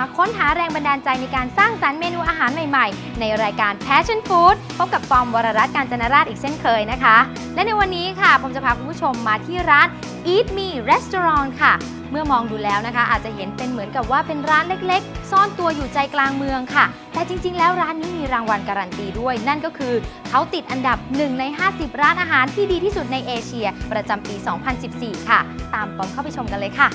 มาค้นหาแรงบันดาลใจในการสร้างสรรค์เมนูอาหารใหม่ๆ ในรายการ Passion Food พบกับปอมวรรัตน์การจนราชอีกเช่นเคยนะคะ และในวันนี้ค่ะผมจะพาคุณผู้ชมมาที่ร้าน Eat Me Restaurant ค่ะเมื่อมองดูแล้วนะคะ อาจจะเห็นเป็นเหมือนกับว่าเป็นร้านเล็กๆ ซ่อนตัวอยู่ใจกลางเมืองค่ะ แต่จริงๆ แล้วร้านนี้มีรางวัลการันตีด้วย นั่นก็คือเขาติดอันดับ 1 ใน 50 ร้านอาหารที่ดีที่สุดในเอเชีย ประจำปี 2014 ค่ะ ตามปอมเข้าไปชมกันเลยค่ะ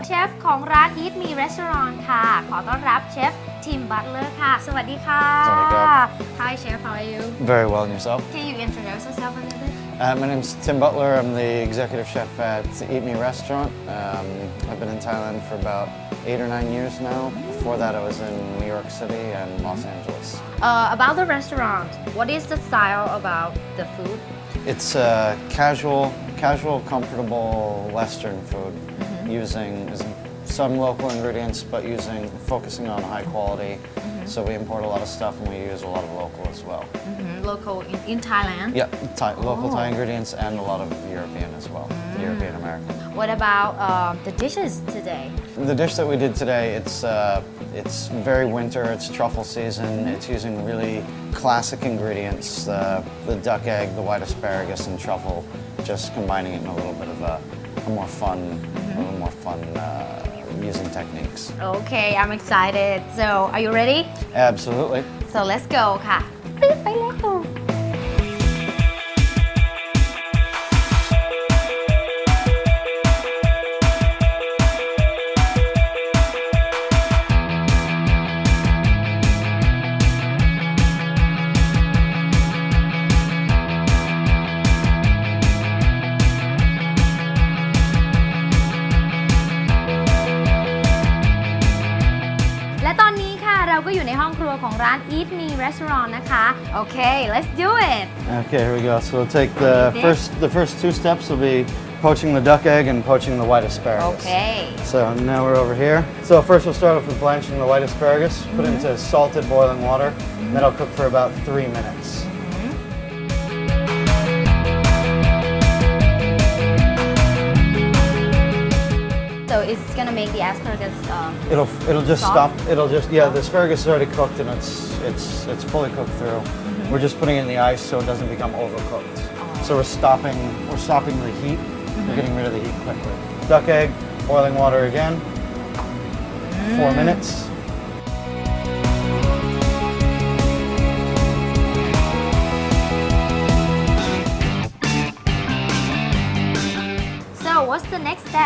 กับเชฟของร้าน Eat Me Restaurant ค่ะ ขอต้อนรับเชฟทิมบัตเลอร์ค่ะ สวัสดีค่ะ สวัสดีครับ Hi chef how are you Very well, and yourself? Can you introduce yourself a little bit Uh, my is Tim Butler. I'm the executive chef at Eat Me Restaurant. Um, I've been in Thailand for about eight or nine years now. Before that, I was in New York City and Los Angeles. Uh, about the restaurant what is the style about the food it's uh, casual, casual, comfortable Western food, using some local ingredients, but using focusing on high quality. So we import a lot of stuff, and we use a lot of local as well. Mhm, local in, in Thailand Yeah, Thai, local Oh. Thai ingredients and a lot of European as well, European American. What about um, the dishes today The dish that we did today, it's uh, it's very winter. It's truffle season. It's using really classic ingredients: the the duck egg, the white asparagus, and truffle. Just combining it in a little bit of a, a more fun, a little more fun uh, using techniques. Okay I'm excited so are you ready Absolutely. so let's go ค่ะปึ๊บไปแล้ว ของร้าน Eat Me Restaurant นะคะ โอเค let's do it Okay, here we go. So we'll take the Okay. first the first two steps will be poaching the duck egg and poaching the white asparagus. โอเค So now we're over here. So first we'll start off with blanching the white asparagus. Put it into salted boiling water. And that'll cook for about three minutes. It's gonna make the asparagus um, It'll it'll just Soft? stop. It'll just yeah. The asparagus is already cooked and it's it's it's fully cooked through. Mm-hmm. We're just putting it in the ice so it doesn't become overcooked. Oh. So we're stopping we're stopping the heat. We're mm-hmm. getting rid of the heat quickly. Duck egg, boiling water again. Four mm. minutes.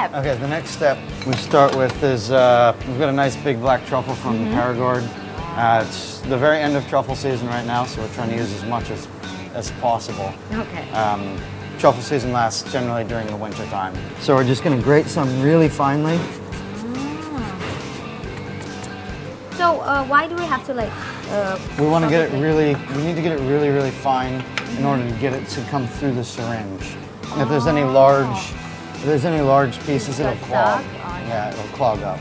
Step Okay, the next step we start with is uh, we've got a nice big black truffle from Paragord. Uh, it's the very end of truffle season right now, so we're trying to use as much as, as possible. okay Um, truffle season lasts generally during the winter time. So we're just going to grate some really finely. so uh, why do we have to like uh, We want to get it really, we need to get it really, really fine in order to get it to come through the syringe. If there's any large, if there's any large pieces, it'll clog. Yeah, it'll clog up.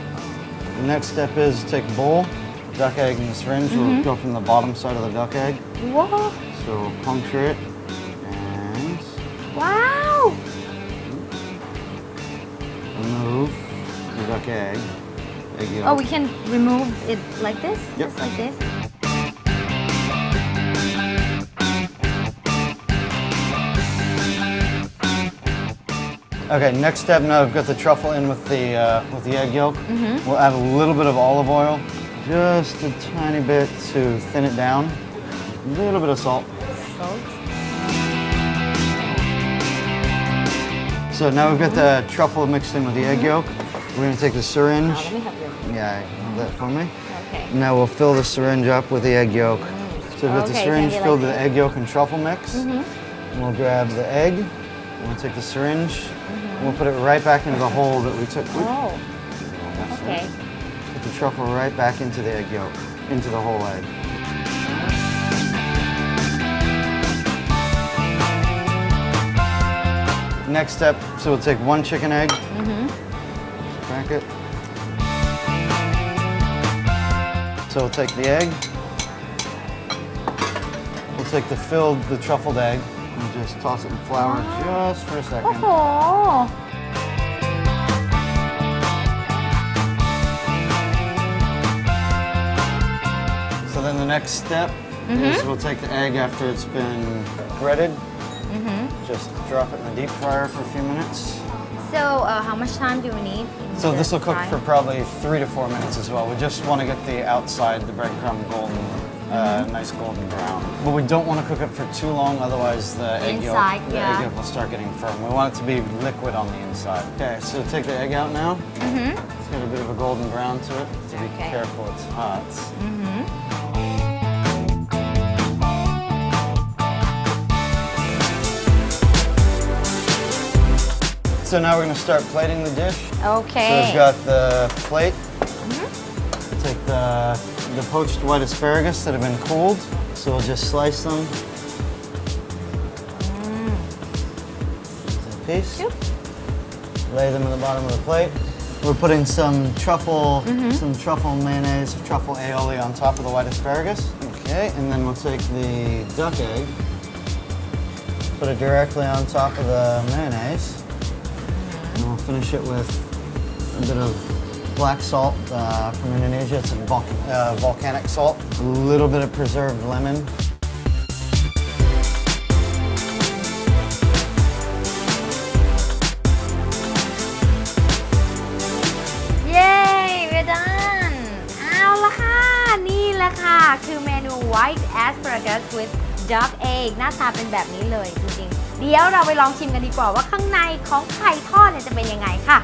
The next step is take a bowl, duck egg and the syringe. We'll mm-hmm. go from the bottom side of the duck egg. Whoa. So puncture it and wow remove the duck egg. Egg yolk. oh we can remove it like this Yep. just like this Okay, next step now we've got the truffle in with the uh, with the egg yolk. Mm-hmm. We'll add a little bit of olive oil, just a tiny bit to thin it down. A little bit of salt. salt So now we've got the mm-hmm. truffle mixed in with the egg mm-hmm. yolk. We're gonna take the syringe. now let me have your Yeah, hold that for me. okay Now we'll fill the syringe up with the egg yolk. So we've got the syringe maybe filled like with egg yolk and truffle mix. And we'll grab the egg. I'm gonna take the syringe and we'll put it right back into the hole that we took. Oh, okay. Put the truffle right back into the egg yolk, into the whole egg. Next step, so we'll take one chicken egg, mm-hmm. crack it. So we'll take the egg, we'll take the filled, the truffled egg, and just toss it in flour just for a โอ้ second. โห So then the next step is we'll take the egg after it's been breaded. Just drop it in the deep fryer for a few minutes. so uh, how much time do we need in So the this will cook fry? for probably three to four minutes as well. We just want to get the outside, the breadcrumb golden, uh, nice golden brown. But we don't want to cook it for too long, otherwise the egg Inside, yolk, the yeah. egg yolk will start getting firm. We want it to be liquid on the inside. Okay, so take the egg out now. Mm-hmm. It's got a bit of a golden brown to it. So be Okay. careful, it's hot. Mm-hmm. So now we're going to start plating the dish. Okay. So we've got the plate. Mm-hmm. Take the the poached white asparagus that have been cooled. So we'll just slice them. A piece. Shoop. Lay them in the bottom of the plate. We're putting some truffle, mm-hmm. some truffle mayonnaise, truffle aioli on top of the white asparagus. Okay, and then we'll take the duck egg, put it directly on top of the mayonnaise, and we'll finish it with a bit of black salt uh, from Indonesia. It's a vol- uh, volcanic salt. A little bit of preserved lemon. Yay we're done เอาละค่ะ นี่แหละค่ะ คือเมนู white asparagus with duck egg หน้าตาเป็นแบบนี้เลยจริงๆ เดี๋ยวเราไปลองชิมกันดีกว่าว่าข้างในของไข่ทอดเนี่ยจะเป็นยังไงค่ะ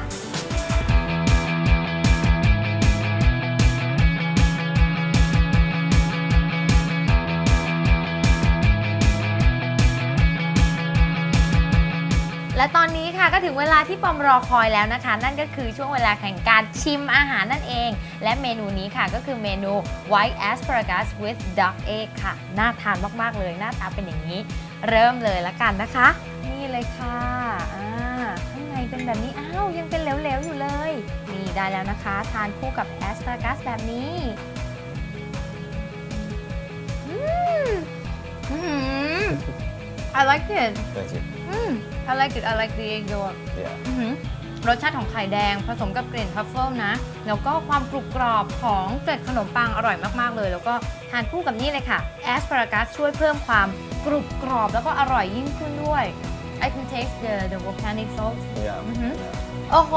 และตอนนี้ค่ะก็ถึงเวลาที่ปอมรอคอยแล้วนะคะ นั่นก็คือช่วงเวลาแห่งการชิมอาหารนั่นเอง และเมนูนี้ค่ะก็คือเมนู white asparagus with duck egg ค่ะ น่าทานมากๆเลยหน้าตาเป็นอย่างนี้ เริ่มเลยละกันนะคะ นี่เลยค่ะอ่าข้างในเป็นแบบนี้อ้าวยังเป็นเหลวๆอยู่เลยนี่ได้แล้วนะคะ ทานคู่กับ asparagus แบบนี้อืมอืม I like it Thank you. อืม I like it I like the egg yolk Yeah. อื้อหือรสชาติของไข่แดงผสมกับกลิ่นทัฟเฟิลนะ แล้วก็ความกรุบกรอบของเกล็ดขนมปังอร่อยมากๆเลย แล้วก็ทานคู่กับนี่เลยค่ะแอสพารากัสช่วยเพิ่มความกรุบกรอบแล้วก็อร่อยยิ่งขึ้นด้วย I can taste the the volcanic salt Yeah. Mhm. yeah. โอ้โห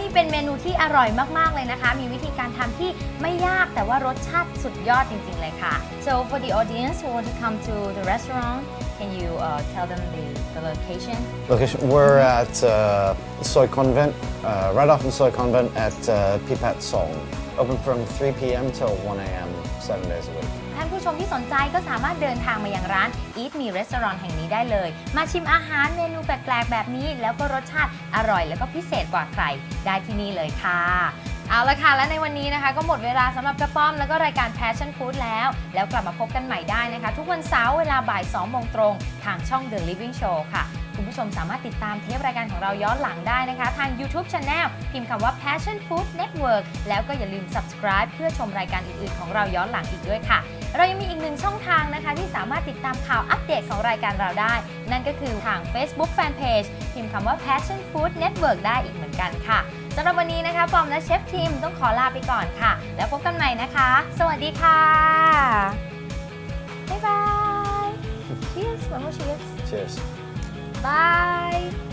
นี่เป็นเมนูที่อร่อยมาก ๆ เลยนะคะ มีวิธีการทำที่ไม่ยากแต่ว่ารสชาติสุดยอดจริง ๆ เลยค่ะ so for the audience who want to come to the restaurant can you uh, tell them the, the location Location, we're at uh, Soy Convent, uh, right off the Soy Convent at uh, Pipat Song. Open from 3 p.m. till 1 a.m. seven days a week. ผู้ชมที่สนใจก็สามารถเดินทางมายังร้าน Eat Me Restaurant แห่งนี้ได้เลย มาชิมอาหารเมนูแปลกๆ แบบนี้ แล้วก็รสชาติอร่อยแล้วก็พิเศษกว่าใครได้ที่นี่เลยค่ะ เอาละค่ะ และในวันนี้นะคะ ก็หมดเวลาสำหรับกระป้อมแล้วก็รายการ Passion Food แล้ว แล้วกลับมาพบกันใหม่ได้นะคะ ทุกวันเสาร์เวลาบ่าย2โมงตรง ทางช่อง The Living Show ค่ะ คุณผู้ชมสามารถติดตามเทปรายการของเราย้อนหลังได้นะคะ ทาง YouTube Channel พิมพ์คำว่า Passion Food Network แล้วก็อย่าลืม subscribe เพื่อชมรายการอื่น ๆ ของเราย้อนหลังอีกด้วยค่ะ เรายังมีอีกหนึ่งช่องทางนะคะ ที่สามารถติดตามข่าวอัปเดตของรายการเราได้ นั่นก็คือทาง Facebook Fanpage พิมพ์คำว่า Passion Food Network ได้อีกเหมือนกันค่ะสำหรับวันนี้นะคะปอมและเชฟทีมต้องขอลาไปก่อนค่ะ แล้วพบกันใหม่นะคะ สวัสดีค่ะ บ๊ายบาย Cheers วันว่า Cheers Cheers. Bye